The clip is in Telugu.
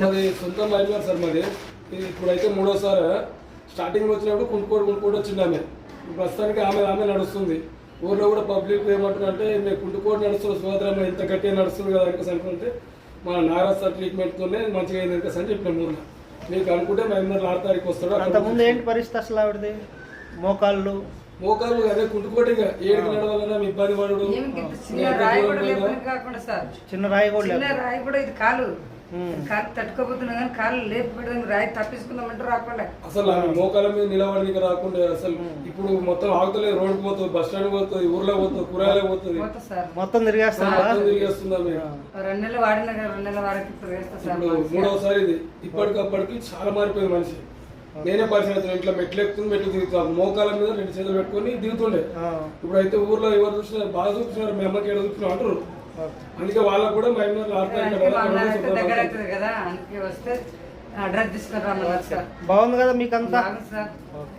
మాది సొంత మైనర్ సార్ ఇది ఇప్పుడైతే మూడోసారి స్టార్టింగ్ వచ్చినప్పుడు కుంటుకోడు కుంటుకోడు వచ్చింది ఆమె. ప్రస్తుతానికి ఆమె ఆమె నడుస్తుంది. ఊర్లో కూడా పబ్లిక్ ఏమంటున్నారంటే మేము కుంటుకోడు నడుస్తున్న సోదరమ్మ ఇంత గట్టిగా నడుస్తుంది కదా ఇంకా అనుకుంటే మన నారాజ్ సార్ ట్రీట్మెంట్తోనే మంచిగా అయింది ఇంకా అని చెప్పిన ఊర్లో. మీకు అనుకుంటే మైనర్ ఆరు తారీఖు వస్తాడు అంతకుముందు ఏంటి పరిస్థితి అసలు ఆవిడది? మోకాళ్ళు? మోకాళ్ళు అదే కుంటుకోటిగా ఏడుకి నడవాలన్నా మీ ఇబ్బంది పడుడు. చిన్న రాయి కూడా ఇది కాలు. కాలు తట్టుకోబోతున్నా కానీ కాలు లేపడం రాయి తప్పించుకుందామంటే రాకుండా. అసలు ఆమె మోకాల మీద నిలబడికి రాకుండా అసలు ఇప్పుడు మొత్తం ఆగుతలేదు రోడ్డు పోతుంది బస్ స్టాండ్ పోతుంది ఊర్లో పోతుంది కూరగాయలు పోతుంది. మొత్తం తిరిగేస్తారా మొత్తం తిరిగేస్తుంది రెండు నెలలు వాడిన కదా, రెండు నెలల వరకు ఇప్పుడు వేస్తా సార్ ఇప్పుడు మూడవసారి ఇది. ఇప్పటికప్పటికి చాలా మారిపోయింది మనిషి. నేనే పరిచయం అవుతాను ఇంట్లో మెట్లు ఎక్కుతుంది మెట్లు దిగుతాను మోకాల మీద రెండు చేతులు పెట్టుకొని దిగుతుండే. ఇప్పుడు అయితే ఊర్లో ఎవరు చూసినా బాగా చూపిస్తున్నారు. మీ అమ్మకి ఎడ చూపిస్తున్నా అంటారు. అందుకే వాళ్ళకు కూడా దగ్గర కదా అందుకే వస్తే అడ్రస్ తీసుకొని బాగుంది కదా సార్. ఓకే.